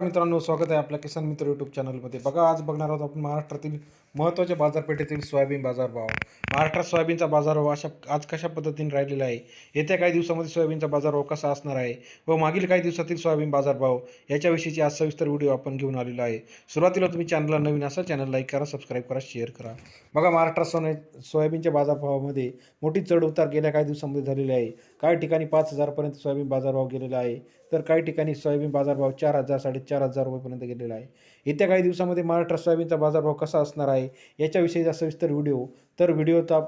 मित्रांनो स्वागत आहे आपल्या किसान मित्र यूट्यूब चॅनलमध्ये बघा आज बघणार आहोत आपण महाराष्ट्रातील महत्त्वाच्या बाजारपेठेतील सोयाबीन बाजारभाव. महाराष्ट्रात सोयाबीनचा बाजारभाव अशा आज कशा पद्धतीने राहिलेला आहे? येत्या काही दिवसामध्ये सोयाबीनचा बाजारभाव कसा असणार आहे? व मागील काही दिवसातील सोयाबीन बाजारभाव याच्याविषयीची आज सविस्तर व्हिडिओ आपण घेऊन आलेला आहे. सुरुवातीला तुम्ही चॅनलला नवीन असाल चॅनल लाईक करा सबस्क्राईब करा शेअर करा. बघा महाराष्ट्रात सोने सोयाबीनच्या बाजारभावामध्ये मोठी चढ उतार गेल्या काही दिवसामध्ये झालेली आहे. काही ठिकाणी पाच हजारपर्यंत सोयाबीन बाजारभाव गेलेला आहे. तर काही ठिकाणी सोयाबीन बाजारभाव चार हजार साडेचार हजार रुपयेपर्यंत गेलेला आहे. येत्या काही दिवसामध्ये महाराष्ट्रात सोयाबीनचा बाजारभाव कसा असणार आहे याच्याविषयीचा सविस्तर व्हिडिओ तर व्हिडिओचा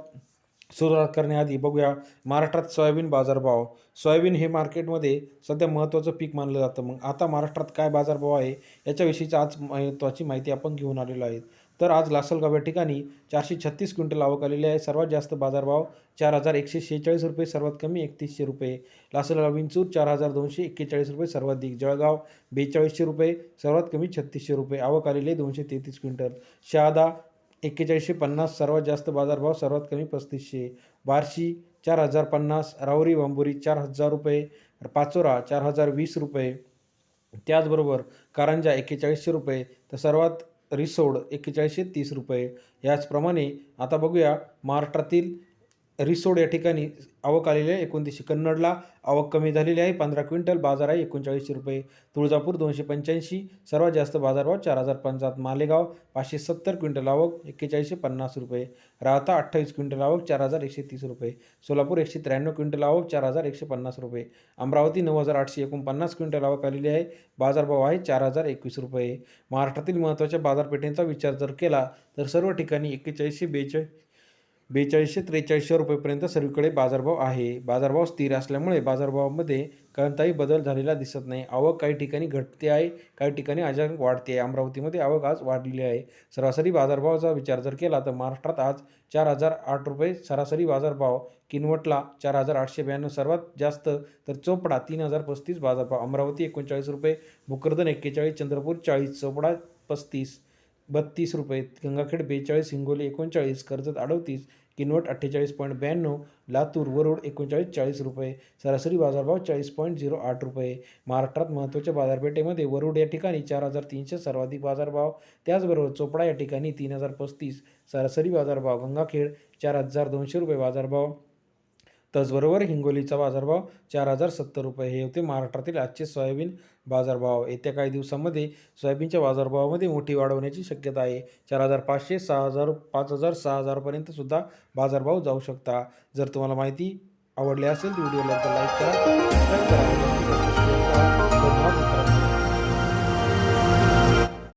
सुरुवात करण्याआधी बघूया महाराष्ट्रात सोयाबीन बाजारभाव. सोयाबीन हे मार्केटमध्ये सध्या महत्त्वाचं पीक मानलं जातं. मग आता महाराष्ट्रात काय बाजारभाव आहे याच्याविषयीचा आज महत्त्वाची माहिती आपण घेऊन आलेलो आहे तर आज लासलगाव या ठिकाणी चारशे छत्तीस क्विंटल आवक आलेली आहे. सर्वात जास्त बाजारभाव चार हजार एकशे शेहेचाळीस रुपये सर्वात कमी एकतीसशे रुपये. लासलगाव विंचूर चार हजार दोनशे एक्केचाळीस रुपये सर्वाधिक जळगाव बेचाळीसशे रुपये सर्वात कमी छत्तीसशे रुपये. आवक आलेली आहे दोनशे तेहतीस क्विंटल. शहादा एक्केचाळीसशे पन्नास सर्वात जास्त बाजारभाव सर्वात कमी पस्तीसशे. बार्शी चार हजार पन्नास राहुरी वांबोरी चार हजार रुपये पाचोरा चार हजार वीस रुपये. त्याचबरोबर कारंजा एक्केचाळीसशे रुपये. तर सर्वात रिसोड एक्केचाळीसशे तीस रुपये. याचप्रमाणे आता बघूया महाराष्ट्रातील रिसोड या ठिकाणी आवक आलेली आहे. एकोणतीसशे कन्नडला आवक कमी झालेली आहे. पंधरा क्विंटल बाजार आहे. एकोणचाळीसशे रुपये. तुळजापूर दोनशे पंच्याऐंशी. सर्वात जास्त बाजारभाव चार हजार पंचाहत्तर. मालेगाव पाचशे सत्तर क्विंटल आवक एक्केचाळीसशे पन्नास रुपये. राहता अठ्ठावीस क्विंटल आवक चार हजार एकशे तीस रुपये. सोलापूर एकशे त्र्याण्णव क्विंटल आवक चार हजार एकशे पन्नास रुपये. अमरावती नऊ हजार आठशे एकोणपन्नास क्विंटल आवक आलेली आहे. बाजारभाव आहे चार हजार एकवीस रुपये. महाराष्ट्रातील महत्त्वाच्या बाजारपेठेंचा विचार जर केला तर सर्व ठिकाणी एक्केचाळीसशे बेचाळीस बेचाळीसशे त्रेचाळीसशे रुपयेपर्यंत सर्वीकडे बाजारभाव आहे. बाजारभाव स्थिर असल्यामुळे बाजारभावामध्ये कोणताही बदल झालेला दिसत नाही. आवक काही ठिकाणी घटते आहे काही ठिकाणी अचानक वाढते आहे. अमरावतीमध्ये आवक आज वाढलेली आहे. सरासरी बाजारभावाचा विचार जर केला तर महाराष्ट्रात आज चार हजार आठ रुपये सरासरी बाजारभाव किनवटला चार हजार आठशे ब्याण्णव सर्वात जास्त तर चोपडा तीन हजार पस्तीस बाजारभाव. अमरावती एकोणचाळीस रुपये भोकरदन एक्केचाळीस चंद्रपूर चाळीस चोपडा पस्तीस. बत्तीस रुपये गंगाखेड बेचाळीस हिंगोली एकोणचाळीस कर्जत अडतीस किनवट अठ्ठेचाळीस पॉईंट ब्याण्णव लातूर वरुड एकोणचाळीस चाळीस रुपये सरासरी बाजारभाव चाळीस पॉईंट झिरो आठ रुपये. महाराष्ट्रात महत्त्वाच्या बाजारपेठेमध्ये वरुड या ठिकाणी चार हजार तीनशे सर्वाधिक बाजारभाव त्याचबरोबर चोपडा या ठिकाणी तीन हजार पस्तीस सरासरी बाजारभाव गंगाखेड चार हजार दोनशे रुपये बाजारभाव. त्याचबरोबर हिंगोलीचा बाजारभाव चार हजार सत्तर रुपये. हे होते महाराष्ट्रातील आजचे सोयाबीन बाजारभाव. येत्या काही दिवसामध्ये सोयाबीनच्या बाजारभावामध्ये मोठी वाढ होण्याची शक्यता आहे. चार हजार पाचशे सहा हजार पाच हजार सहा हजारपर्यंत सुद्धा बाजारभाव जाऊ शकता. जर तुम्हाला माहिती आवडली असेल तर व्हिडिओला लाईक करा करा.